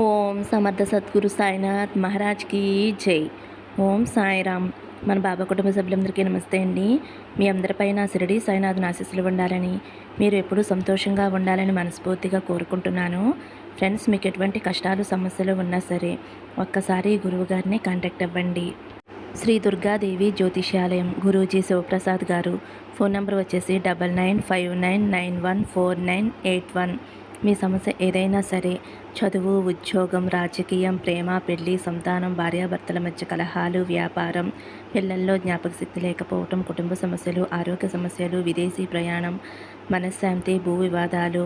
ఓం సమర్థ సద్గురు సాయినాథ్ మహారాజ్కి జై. ఓం సాయిరామ్. మన బాబా కుటుంబ సభ్యులందరికీ నమస్తే అండి. మీ అందరిపైన షిరిడి సాయినాథ్ ఆశీస్సులు ఉండాలని మీరు ఎప్పుడూ సంతోషంగా ఉండాలని మనస్ఫూర్తిగా కోరుకుంటున్నాను. ఫ్రెండ్స్ మీకు ఎటువంటి కష్టాలు సమస్యలు ఉన్నా సరే ఒక్కసారి గురువు గారిని కాంటాక్ట్ అవ్వండి. శ్రీ దుర్గాదేవి జ్యోతిష్యాలయం గురూజీ శివప్రసాద్ గారు. ఫోన్ నెంబర్ వచ్చేసి double nine five nine nine one four nine eight one. మీ సమస్య ఏదైనా సరే చదువు ఉద్యోగం రాజకీయం ప్రేమ పెళ్ళి సంతానం భార్యాభర్తల మధ్య కలహాలు వ్యాపారం పిల్లల్లో జ్ఞాపక శక్తి లేకపోవటం కుటుంబ సమస్యలు ఆరోగ్య సమస్యలు విదేశీ ప్రయాణం మనశ్శాంతి భూ వివాదాలు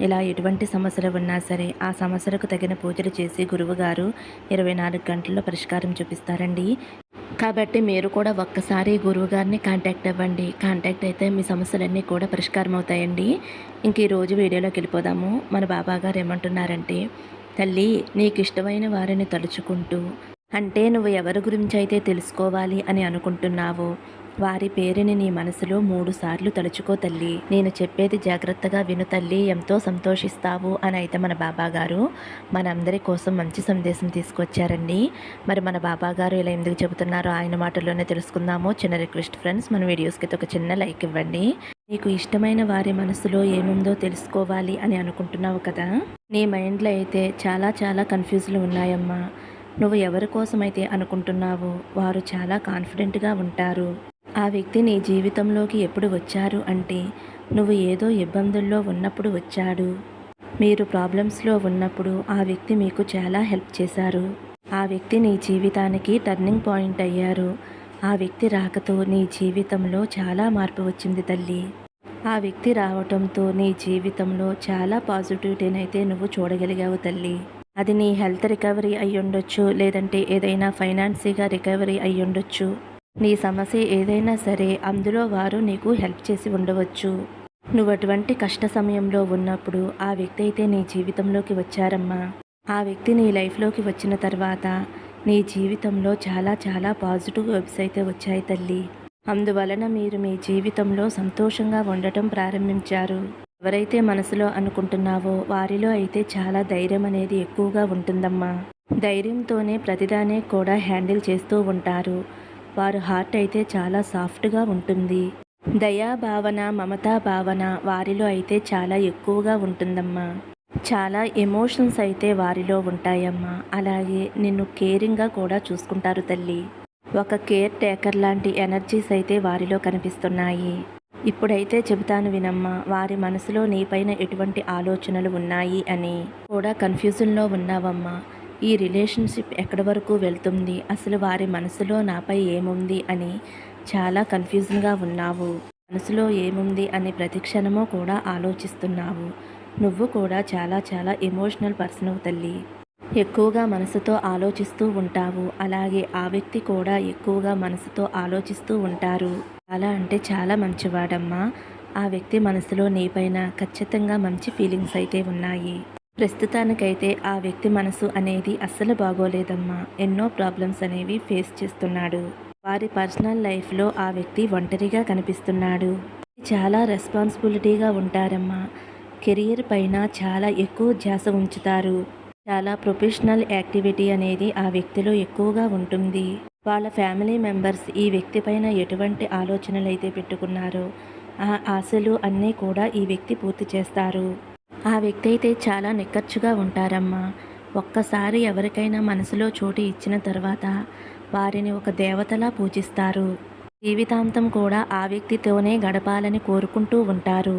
ఇలా ఎటువంటి సమస్యలు ఉన్నా సరే ఆ సమస్యలకు తగిన పూజలు చేసి గురువుగారు ఇరవై నాలుగు గంటల్లో పరిష్కారం చూపిస్తారండి. కాబట్టి మీరు కూడా ఒక్కసారి గురువుగారిని కాంటాక్ట్ అవ్వండి. కాంటాక్ట్ అయితే మీ సమస్యలన్నీ కూడా పరిష్కారం అవుతాయండి. ఇంక ఈరోజు వీడియోలోకి వెళ్ళిపోదాము. మన బాబా గారు ఏమంటున్నారంటే తల్లి నీకు ఇష్టమైన వారిని తలుచుకుంటూ అంటే నువ్వు ఎవరి గురించి అయితే తెలుసుకోవాలి అని అనుకుంటున్నావో వారి పేరుని నీ మనసులో మూడు సార్లు తలుచుకో తల్లి. నేను చెప్పేది జాగ్రత్తగా విను తల్లి. ఎంతో సంతోషిస్తావు అని అయితే మన బాబా గారు మనందరి కోసం మంచి సందేశం తీసుకొచ్చారండి. మరి మన బాబా గారు ఇలా ఎందుకు చెబుతున్నారో ఆయన మాటల్లోనే తెలుసుకుందాము. చిన్న రిక్వెస్ట్ ఫ్రెండ్స్ మన వీడియోస్కి ఒక చిన్న లైక్ ఇవ్వండి. నీకు ఇష్టమైన వారి మనసులో ఏముందో తెలుసుకోవాలి అని అనుకుంటున్నావు కదా? నీ మైండ్లో అయితే చాలా చాలా కన్ఫ్యూజ్లు ఉన్నాయమ్మా. నువ్వు ఎవరి కోసమైతే అనుకుంటున్నావో వారు చాలా కాన్ఫిడెంట్గా ఉంటారు. ఆ వ్యక్తి నీ జీవితంలోకి ఎప్పుడు వచ్చారు అంటే నువ్వు ఏదో ఇబ్బందుల్లో ఉన్నప్పుడు వచ్చాడు. మీరు ప్రాబ్లమ్స్లో ఉన్నప్పుడు ఆ వ్యక్తి మీకు చాలా హెల్ప్ చేశారు. ఆ వ్యక్తి నీ జీవితానికి టర్నింగ్ పాయింట్ అయ్యారు. ఆ వ్యక్తి రాకతో నీ జీవితంలో చాలా మార్పు వచ్చింది తల్లి. ఆ వ్యక్తి రావటంతో నీ జీవితంలో చాలా పాజిటివిటీనైతే నువ్వు చూడగలిగావు తల్లి. అది నీ హెల్త్ రికవరీ అయ్యుండొచ్చు లేదంటే ఏదైనా ఫైనాన్సీగా రికవరీ అయ్యుండొచ్చు. నీ సమస్య ఏదైనా సరే అందులో వారు నీకు హెల్ప్ చేసి ఉండవచ్చు. నువ్వు అటువంటి కష్ట సమయంలో ఉన్నప్పుడు ఆ వ్యక్తి అయితే నీ జీవితంలోకి వచ్చారమ్మా. ఆ వ్యక్తి నీ లైఫ్లోకి వచ్చిన తర్వాత నీ జీవితంలో చాలా చాలా పాజిటివ్ వెబ్స్ అయితే వచ్చాయి తల్లి. అందువలన మీరు మీ జీవితంలో సంతోషంగా ఉండటం ప్రారంభించారు. ఎవరైతే మనసులో అనుకుంటున్నావో వారిలో అయితే చాలా ధైర్యం అనేది ఎక్కువగా ఉంటుందమ్మా. ధైర్యంతోనే ప్రతిదానే కూడా హ్యాండిల్ చేస్తూ ఉంటారు. వారు హార్ట్ అయితే చాలా సాఫ్ట్గా ఉంటుంది. దయా భావన మమతా భావన వారిలో అయితే చాలా ఎక్కువగా ఉంటుందమ్మా. చాలా ఎమోషన్స్ అయితే వారిలో ఉంటాయమ్మా. అలాగే నిన్ను కేరింగ్గా కూడా చూసుకుంటారు తల్లి. ఒక కేర్ టేకర్ లాంటి ఎనర్జీస్ అయితే వారిలో కనిపిస్తున్నాయి. ఇప్పుడైతే చెబుతాను వినమ్మా వారి మనసులో నీపైన ఎటువంటి ఆలోచనలు ఉన్నాయి అని. కూడా కన్ఫ్యూజన్లో ఉన్నావమ్మా. ఈ రిలేషన్షిప్ ఎక్కడి వరకు వెళ్తుంది? అసలు వారి మనసులో నాపై ఏముంది? అని చాలా కన్ఫ్యూజన్గా ఉన్నావు. మనసులో ఏముంది? అని ప్రతిక్షణమో కూడా ఆలోచిస్తున్నావు. నువ్వు కూడా చాలా చాలా ఎమోషనల్ పర్సన్ తల్లి. ఎక్కువగా మనసుతో ఆలోచిస్తూ ఉంటావు. అలాగే ఆ వ్యక్తి కూడా ఎక్కువగా మనసుతో ఆలోచిస్తూ ఉంటారు. చాలా అంటే చాలా మంచివాడమ్మా. ఆ వ్యక్తి మనసులో నీపైన ఖచ్చితంగా మంచి ఫీలింగ్స్ అయితే ఉన్నాయి. ప్రస్తుతానికైతే ఆ వ్యక్తి మనసు అనేది అస్సలు బాగోలేదమ్మా. ఎన్నో ప్రాబ్లమ్స్ అనేవి ఫేస్ చేస్తున్నాడు. వారి పర్సనల్ లైఫ్లో ఆ వ్యక్తి ఒంటరిగా కనిపిస్తున్నాడు. చాలా రెస్పాన్సిబిలిటీగా ఉంటారమ్మా. కెరియర్ పైన చాలా ఎక్కువ ధ్యాస ఉంచుతారు. చాలా ప్రొఫెషనల్ యాక్టివిటీ అనేది ఆ వ్యక్తిలో ఎక్కువగా ఉంటుంది. వాళ్ళ ఫ్యామిలీ మెంబర్స్ ఈ వ్యక్తి పైన ఎటువంటి ఆలోచనలు అయితే పెట్టుకున్నారో ఆ ఆశలు అన్నీ కూడా ఈ వ్యక్తి పూర్తి చేస్తారు. ఆ వ్యక్తి అయితే చాలా నిక్కర్చుగా ఉంటారమ్మా. ఒక్కసారి ఎవరికైనా మనసులో చోటు ఇచ్చిన తర్వాత వారిని ఒక దేవతలా పూజిస్తారు. జీవితాంతం కూడా ఆ వ్యక్తితోనే గడపాలని కోరుకుంటూ ఉంటారు.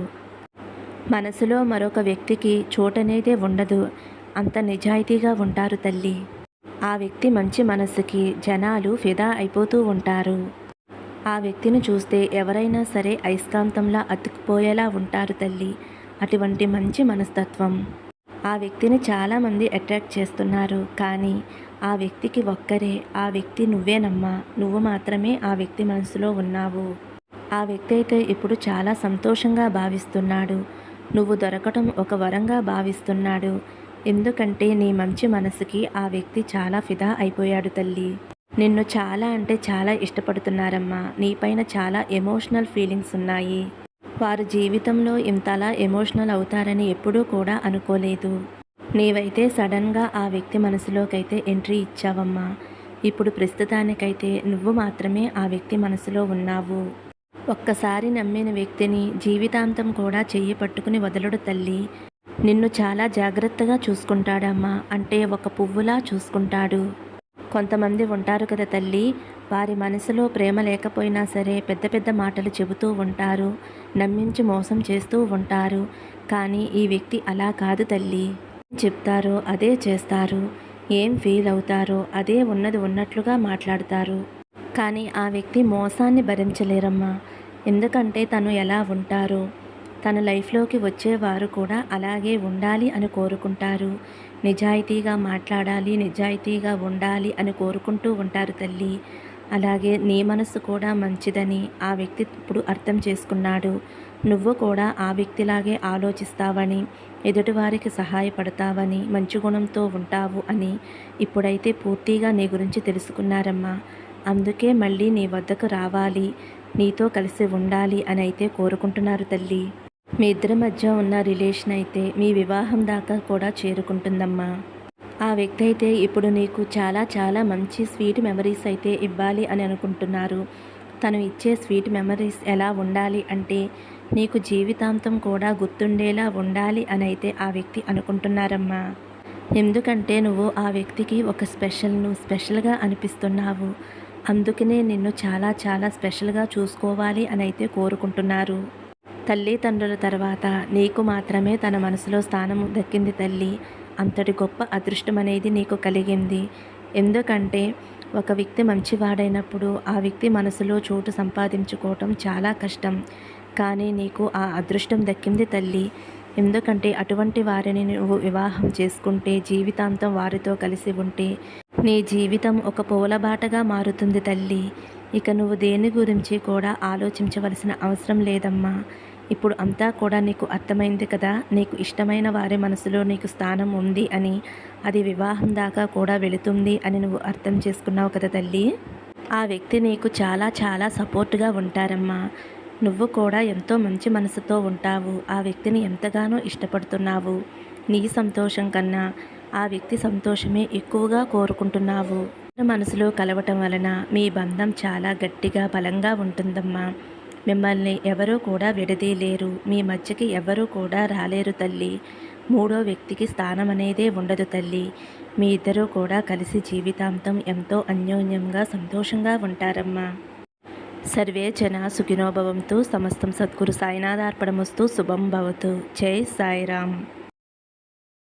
మనసులో మరొక వ్యక్తికి చోటనేదే ఉండదు. అంత నిజాయితీగా ఉంటారు తల్లి. ఆ వ్యక్తి మంచి మనసుకి జనాలు ఫిదా అయిపోతూ ఉంటారు. ఆ వ్యక్తిని చూస్తే ఎవరైనా సరే అయస్కాంతంలా అతుక్కుపోయేలా ఉంటారు తల్లి. అటువంటి మంచి మనస్తత్వం. ఆ వ్యక్తిని చాలామంది అట్రాక్ట్ చేస్తున్నారు. కానీ ఆ వ్యక్తికి ఒక్కరే ఆ వ్యక్తి నువ్వేనమ్మా. నువ్వు మాత్రమే ఆ వ్యక్తి మనసులో ఉన్నావు. ఆ వ్యక్తి అయితే ఇప్పుడు చాలా సంతోషంగా భావిస్తున్నాడు. నువ్వు దొరకటం ఒక వరంగా భావిస్తున్నాడు. ఎందుకంటే నీ మంచి మనసుకి ఆ వ్యక్తి చాలా ఫిదా అయిపోయాడు తల్లి. నిన్ను చాలా అంటే చాలా ఇష్టపడుతున్నారమ్మా. నీపైన చాలా ఎమోషనల్ ఫీలింగ్స్ ఉన్నాయి. వారు జీవితంలో ఇంతలా ఎమోషనల్ అవుతారని ఎప్పుడూ కూడా అనుకోలేదు. నీవైతే సడన్గా ఆ వ్యక్తి మనసులోకైతే ఎంట్రీ ఇచ్చావమ్మా. ఇప్పుడు ప్రస్తుతానికైతే నువ్వు మాత్రమే ఆ వ్యక్తి మనసులో ఉన్నావు. ఒక్కసారి నమ్మిన వ్యక్తిని జీవితాంతం కూడా చెయ్యి పట్టుకుని వదలడు తల్లి. నిన్ను చాలా జాగ్రత్తగా చూసుకుంటాడమ్మా. అంటే ఒక పువ్వులా చూసుకుంటాడు. కొంతమంది ఉంటారు కదా తల్లి. వారి మనసులో ప్రేమ లేకపోయినా సరే పెద్ద పెద్ద మాటలు చెబుతూ ఉంటారు. నమ్మించి మోసం చేస్తూ ఉంటారు. కానీ ఈ వ్యక్తి అలా కాదు తల్లి. చెప్తారో అదే చేస్తారు. ఏం ఫీల్ అవుతారో అదే ఉన్నది ఉన్నట్లుగా మాట్లాడతారు. కానీ ఆ వ్యక్తి మోసాన్ని భరించలేరమ్మా. ఎందుకంటే తను ఎలా ఉంటారో తన లైఫ్లోకి వచ్చేవారు కూడా అలాగే ఉండాలి అని కోరుకుంటారు. నిజాయితీగా మాట్లాడాలి నిజాయితీగా ఉండాలి అని కోరుకుంటూ ఉంటారు తల్లి. అలాగే నీ మనసు కూడా మంచిదని ఆ వ్యక్తి ఇప్పుడు అర్థం చేసుకున్నాడు. నువ్వు కూడా ఆ వ్యక్తిలాగే ఆలోచిస్తావని ఎదుటివారికి సహాయపడతావని మంచి గుణంతో ఉంటావు అని ఇప్పుడైతే పూర్తిగా నీ గురించి తెలుసుకున్నారమ్మా. అందుకే మళ్ళీ నీ వద్దకు రావాలి నీతో కలిసి ఉండాలి అని అయితే కోరుకుంటున్నారు తల్లి. మీ ఇద్దరి మధ్య ఉన్న రిలేషన్ అయితే మీ వివాహం దాకా కూడా చేరుకుంటుందమ్మా. ఆ వ్యక్తి అయితే ఇప్పుడు నీకు చాలా చాలా మంచి స్వీట్ మెమరీస్ అయితే ఇవ్వాలి అని అనుకుంటున్నారు. తను ఇచ్చే స్వీట్ మెమరీస్ ఎలా ఉండాలి అంటే నీకు జీవితాంతం కూడా గుర్తుండేలా ఉండాలి అని అయితే ఆ వ్యక్తి అనుకుంటున్నారమ్మా. ఎందుకంటే నువ్వు ఆ వ్యక్తికి ఒక స్పెషల్ నువ్వు స్పెషల్గా అనిపిస్తున్నావు. అందుకనే నిన్ను చాలా చాలా స్పెషల్గా చూసుకోవాలి అని అయితే కోరుకుంటున్నారు. తల్లిదండ్రుల తర్వాత నీకు మాత్రమే తన మనసులో స్థానం దక్కింది తల్లి. అంతటి గొప్ప అదృష్టం అనేది నీకు కలిగింది. ఎందుకంటే ఒక వ్యక్తి మంచివాడైనప్పుడు ఆ వ్యక్తి మనసులో చోటు సంపాదించుకోవటం చాలా కష్టం. కానీ నీకు ఆ అదృష్టం దక్కింది తల్లి. ఎందుకంటే అటువంటి వారిని నువ్వు వివాహం చేసుకుంటే జీవితాంతం వారితో కలిసి ఉంటే నీ జీవితం ఒక పూలబాటగా మారుతుంది తల్లి. ఇక నువ్వు దేని గురించి కూడా ఆలోచించవలసిన అవసరం లేదమ్మా. ఇప్పుడు అంతా కూడా నీకు అర్థమైంది కదా? నీకు ఇష్టమైన వారి మనసులో నీకు స్థానం ఉంది అని అది వివాహం దాకా కూడా వెళుతుంది అని నువ్వు అర్థం చేసుకున్నావు కదా తల్లి? ఆ వ్యక్తి నీకు చాలా చాలా సపోర్ట్గా ఉంటారమ్మా. నువ్వు కూడా ఎంతో మంచి మనసుతో ఉంటావు. ఆ వ్యక్తిని ఎంతగానో ఇష్టపడుతున్నావు. నీ సంతోషం కన్నా ఆ వ్యక్తి సంతోషమే ఎక్కువగా కోరుకుంటున్నావు. మనసులో కలవటం వలన మీ బంధం చాలా గట్టిగా బలంగా ఉంటుందమ్మా. మిమ్మల్ని ఎవరూ కూడా విడదీయలేరు. మీ మధ్యకి ఎవరూ కూడా రాలేరు తల్లి. మూడో వ్యక్తికి స్థానం అనేదే ఉండదు తల్లి. మీ ఇద్దరూ కూడా కలిసి జీవితాంతం ఎంతో అన్యోన్యంగా సంతోషంగా ఉంటారమ్మా. సర్వే జన సుఖినోభవంతో. సమస్తం సద్గురు సాయినాథార్పణమస్తు. శుభం భవతు. జై సాయిరామ్.